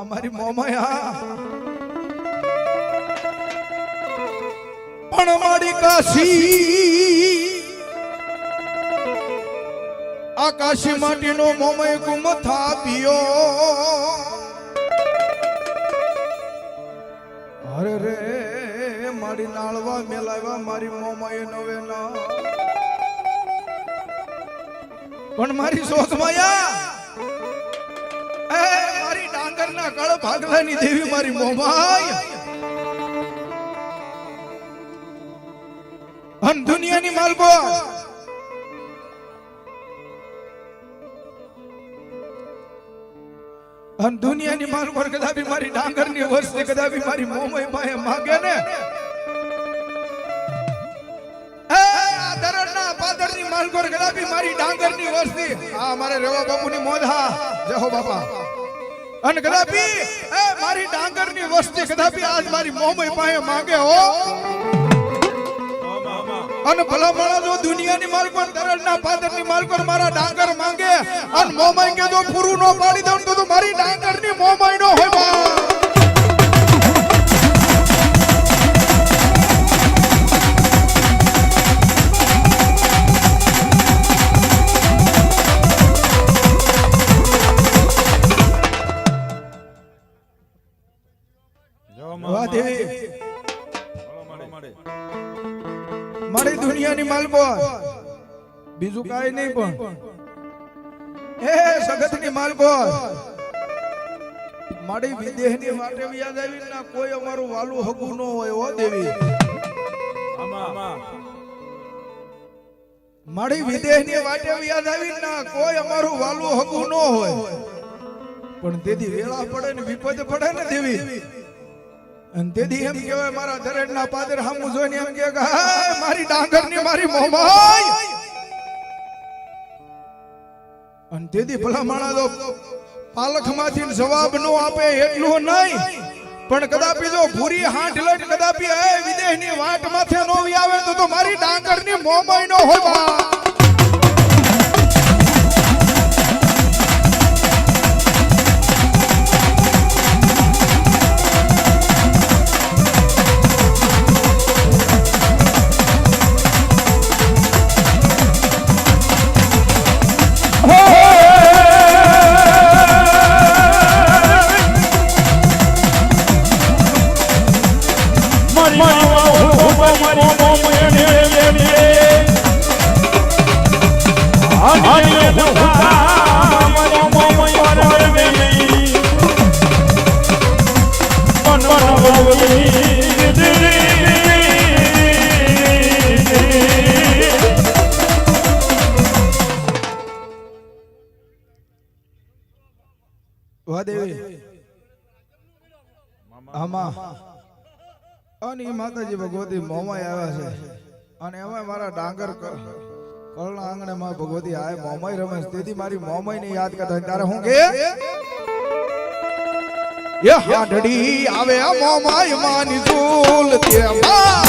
અમારી મોમાયા. પણ મારી કાશી, આ કાશી માટીનો મોમય ગુમ થાપ્યો. અરે રે, મારી નાળવા મેલાવા મારી મોમાય નવે ના પણ મારી સોચ માયા. મારી કાળ ભાગલાની દેવી મારી મોમાય અન દુનિયાની માલકો અન દુનિયાની માલકો કદાપી મારી ડાંગરની વસ્તી કદાપી મારી મોમય પાસે માગે ને. એ, આ દરડના પાદરની માલકો કદાપી મારી ડાંગરની વસ્તી આ મારે રેવા બાપુની મોઢા જહો બાપા. અને કદાપી, એ, મારી ડાંગરની વસ્તી કદાપી આજ મારી મોમય પાસે માગે હો. અને ભલા મારા જો દુનિયાની માલકો દરડના પાદરની માલકો મારા ડાંગર માંગે, અને મોમય કે જો પૂરું નો પાડી દઉં તું મારી ડાંગરની મોમય નો હોય વાહ દેવી મારી દુનિયાની માલકો બીજું કાંઈ નહીં પણ. હે સગતની માલકો મારી વિદેહની માટે યાદ આવી ના કોઈ અમારું વાલું હગું ન હોય હો દેવી. મારી વિદેહની વાટે યાદ આવી ના કોઈ અમારું વાલું હગું ન હોય. પણ તેથી વેળા પડે ને વિપદ પડે ને દેવી. અને તેથી એમ કહેવાય, મારા દરેડના પાદર હામું જોઈને એમ કે મારી ડાંગરની મારી મોમાઈ. અને તેથી ભલા માણા તો પાલખમાંથી જવાબ નો આપે એટલું નહીં, પણ કદાપી જો ભૂરી હાંઠ લટ કદાપી, એ, વિદેહની વાટ માથે નો આવે તો તો મારી ડાંગરની મોમાઈ નો હોય બા અને એ માતાજી ભગવતી મોમાં આવ્યા છે. અને એમાં મારા ડાંગર ક- આંગણે માં ભગવતી આય મોમાઈ રમે તેથી મારી મોમાઈ ને યાદ કરતા ત્યારે હું કે? એ હાડડી આવે મોમાઈ માની ઝૂલ તેમાં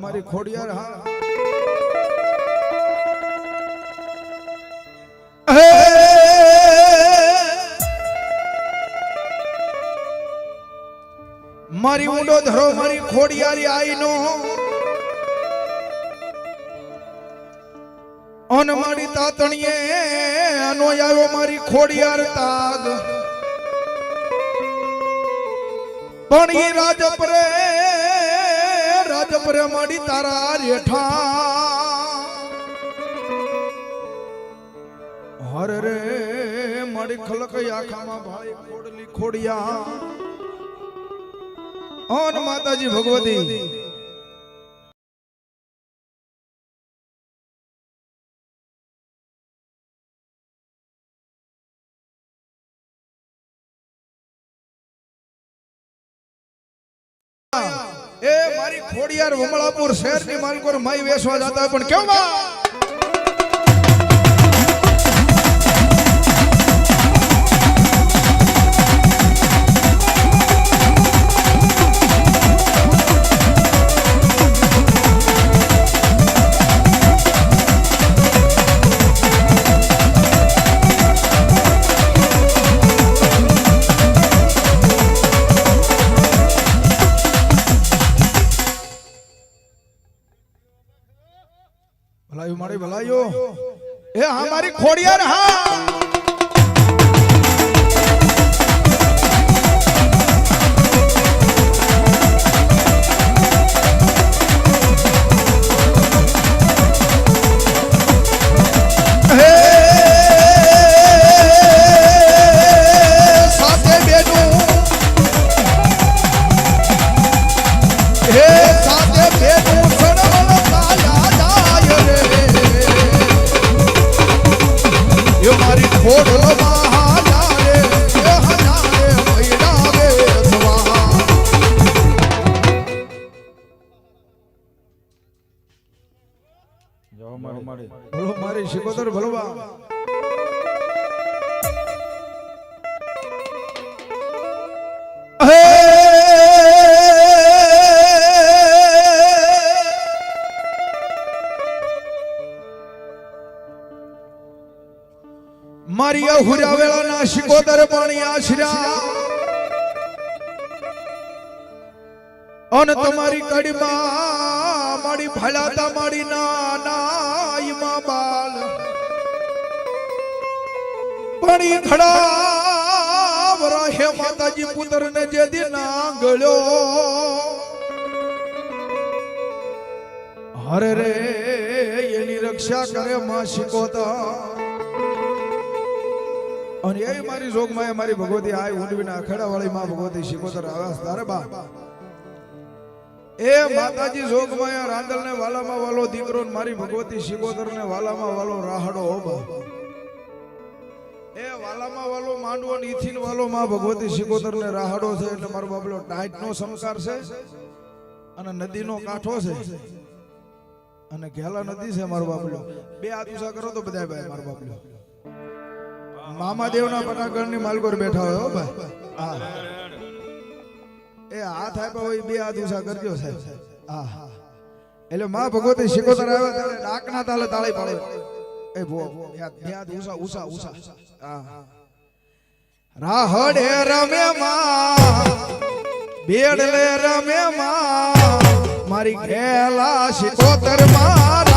હા મારી ખોડિયાર, હા. મારી ઊંડો ધરો મારી ખોડિયારી આઈ નો અન મારી તાતણીએ અનો આવ્યો મારી ખોડિયાર તાગ. પણ એ રાજ પરે રાજ પ્રેમડી માડી તારા રેઠા. હર રે મારી ખલક આખામાં ભાઈ ખોડલી ખોડિયા. ઓન માતાજી ભગવતી. એ મારી ખોડિયાર વમળાપુર શહેરની માલકોર માઈ વેસવા જતા પણ કેવું ભલાયું મારી ભલાયો એ હા મારી ખોડિયાર હા. મારી અહુરા વેળાના શિકોતર પાણી આશરા અને તમારી કડીમાં મારી ભલાતા મારી નાના બાલ. પાણી ખડા વરાહે માતાજી પુત્રને જે દી ના ગળ્યો હરે રે, એની રક્ષા કરે માં શીખોતા અને એ મારી જોગમાં મારી ભગવતી આય ઊંડવીના અખાડા વાળી માં ભગવતી શિકોતર આવાસ તારે બા. એ માતાજી જોગમાયા રાંદલ ને વાલામાં વાલો દીકરો મારી ભગવતી શિકોતર ને વાલામાં વાલો રાહડો હોબા એ વાલામાં વાલો માંડવો ને ઈથીન વાલો માં ભગવતી શિકોતર ને રાહડો છે એટલે મારો બાબલો ટાઈટ નો સંસ્કાર છે અને નદીનો કાંઠો છે. અને ઘેલા નદી છે મારો બાબલો બે આદુસા કરો તો બધા ભાઈ મારો બાબલો મામાદેવના પટાગણની માલકોર બેઠા હોય ભાઈ. એ હાથ આપ્યા હોય, બે હાથ ઊંચા કરજો સાહેબ. એટલે માં ભગવતી શિકોતર આવે ત્યારે ડાકના તાલે તાળી પાડે. એ ભો, બે ઉષા ઉષા હા. રાહડે રમે માં, બેડલે રમે માં, મારી ખેલા શિકોતર મારા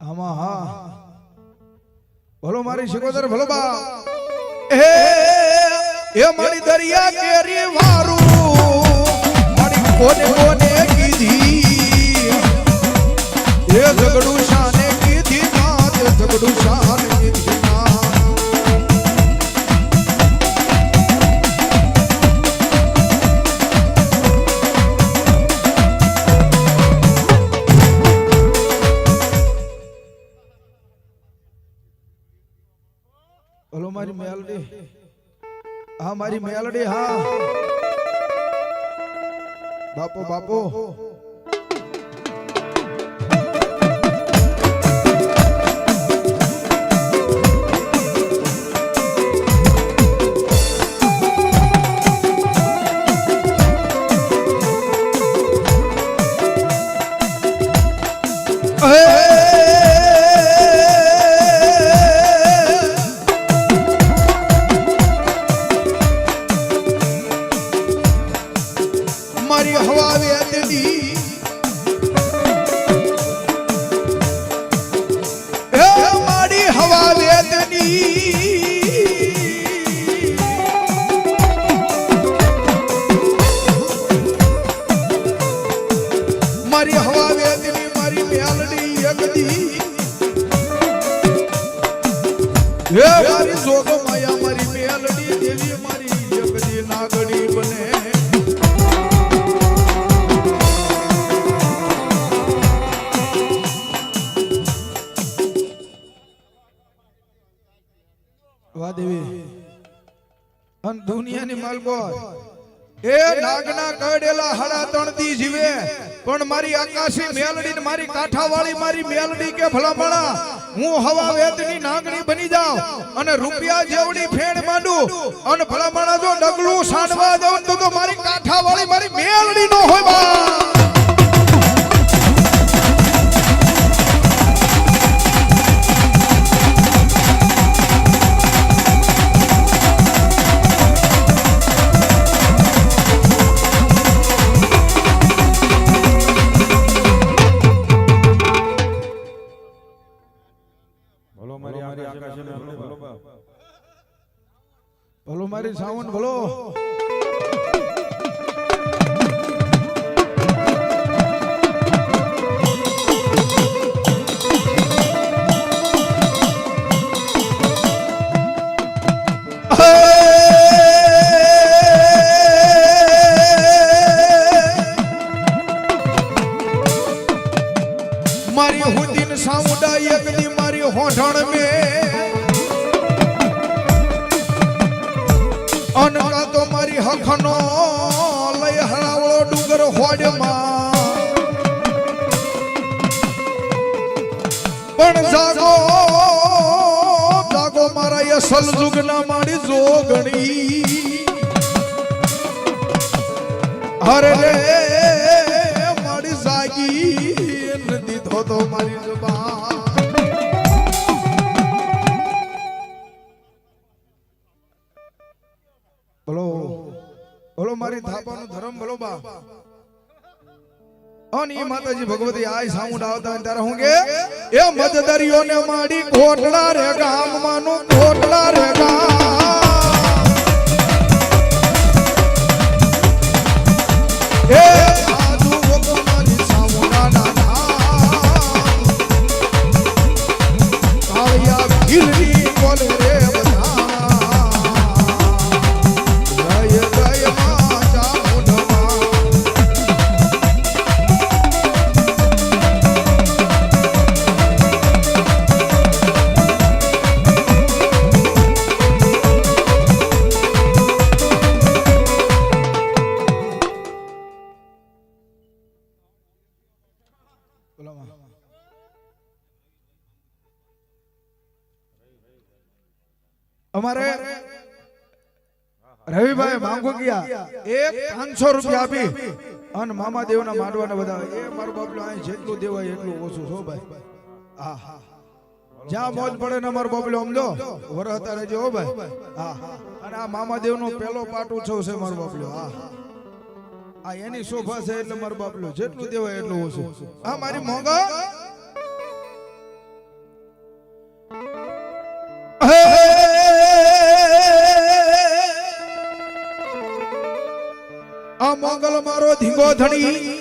આમાં હા. ભલો મારી શિકોતર ભલો બા. એ એ મારી દરિયા કેરી વારું. મારી કોને કોને કીધી? એ ઝગડું શાને કીધી ના ઝગડું શાને હા મારી મેલડી હા. બાપો બાપો. ماري حوابي أدني દુનિયાની માલકો એ નાગના કરડેલા હાડા ત્રણ દી જીવે, પણ મારી આકાશી મેલડી મારી કાઠાવાળી મારી મેલડી કે ભલામણા, હું હવા વેદની નાગણી બની જાઉં અને રૂપિયા જેવડી ફેણ માંડું અને ભલામણા જો ડગલું સાંડવા દઉં તો તો મારી કાઠાવાળી મારી મેલડી નો હોય બા ભલો મારી સાવન ભલો. અનકા તો મારી હખનો લઈ હરાવળો ડુંગર હોડમાં. પણ જાગો જાગો મારા યસલ જુગના મારી જોગણી. હરે રે. બોલો. બોલો. મારી થાપાનો ધર્મ બોલો બા. અને ઈ માતાજી ભગવતી આય સાઉન્ડ આવતા ત્યારે હું કે એ મજદરીઓને માડી ખોટડા રે ગામ માનું ખોટડા રે ગામ. એ અમારે રવિભાઈ માંગો ગયા. એક પાંચસો રૂપિયા આપી. અને મામા દેવના માંડવાને બધા એ મારો બાપલો અહીં જેટલું દેવાય એટલું ઓછું છો ભાઈ. હા હા. જ્યાં મોજ પડે ને અમારો બાપલો અમલો વરહતા રહેજો હો ભાઈ. હા અને આ મામા દેવનો પેલો પાટ ઉછવ છે મારો બાપલો હા આ એની શોભા છે એટલે મારો બાપલો જેટલું દેવાય એટલું ઓછું. હા મારી મોંઘા મોગલ મારો ધીંગો ધણી.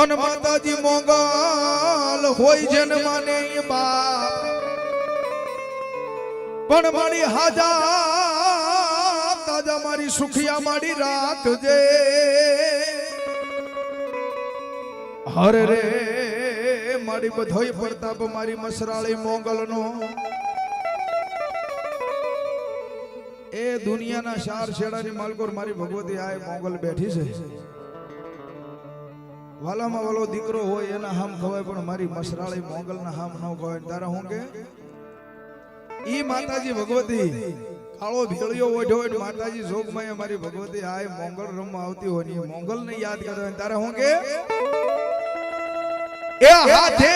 અન માતાજી મોગલ હોય જેન માને બાપ. પણ મારી હાજા તાજા મારી સુખિયા મારી રાખજે. હરે રે, મારી બધોય પ્રતાપ, મારી મસરાળી મોગલનો એ દુનિયાના શાર શેડાની માલકોર મારી ભગવતી આ મોગલ બેઠી છે. વાલામાં વાલો દીકરો હોય એના હામ ખવાય, પણ મારી મસરાળી મોગલના હામ ન ખવાય. તારા હું કે? ઈ માતાજી ભગવતી, કાળો ભેળિયો ઓઢ્યો હોય માતાજી જોગમાં મારી ભગવતી આ મોગલ રમવા આવતી હોય ને ઈ મોંગલને યાદ કરે તારે હું કે? એ હાથે